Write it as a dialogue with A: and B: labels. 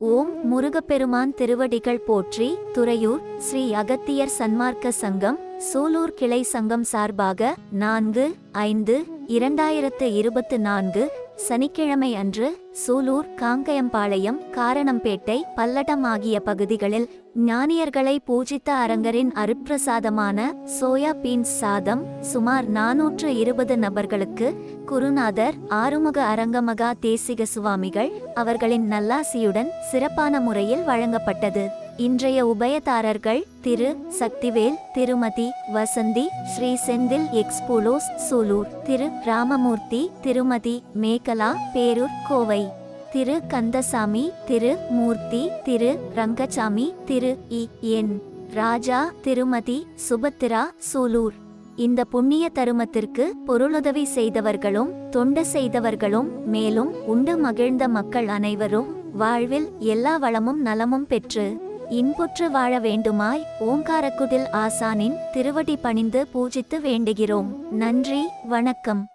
A: ஓம் முருகப்பெருமான் திருவடிகள் போற்றி துறையூர் ஸ்ரீ அகத்தியர் சன்மார்க்க சங்கம் சூலூர் கிளை சங்கம் சார்பாக நான்கு ஐந்து இரண்டாயிரத்து இருபத்து நான்கு சனிக்கிழமை அன்று சூலூர் காங்கயம்பாளையம் காரணம்பேட்டை பல்லடம் ஆகிய பகுதிகளில் ஞானியர்களை பூஜித்த அரங்கரின் அருப்பிரசாதமான சோயா பீன்ஸ் சாதம் சுமார் நாநூற்று இருபது நபர்களுக்கு குருநாதர் ஆறுமுக அரங்கமகா தேசிக சுவாமிகள் அவர்களின் நல்லாசியுடன் சிறப்பான முறையில் வழங்கப்பட்டது. இன்றைய உபயதாரர்கள் திரு சக்திவேல் திருமதி வசந்தி ஸ்ரீ செந்தில் எக்ஸ்போலோஸ் சூலூர். திரு ராமமூர்த்தி திருமதி மேகலா பேரூர் கோவை. திரு கந்தசாமி திரு மூர்த்தி திரு ரங்கசாமி திரு இ. என். ராஜா திருமதி சுபத்திரா சூலூர். இந்த புண்ணிய தருமத்திற்கு பொருளுதவி செய்தவர்களும் தொண்டு செய்தவர்களும் மேலும் உண்டு மகிழ்ந்த மக்கள் அனைவரும் வாழ்வில் எல்லா வளமும் நலமும் பெற்று இன்புற்று வாழ வேண்டுமாய் ஓங்காரக்குடில் ஆசானின் திருவடி பணிந்து பூஜித்து வேண்டுகிறோம். நன்றி வணக்கம்.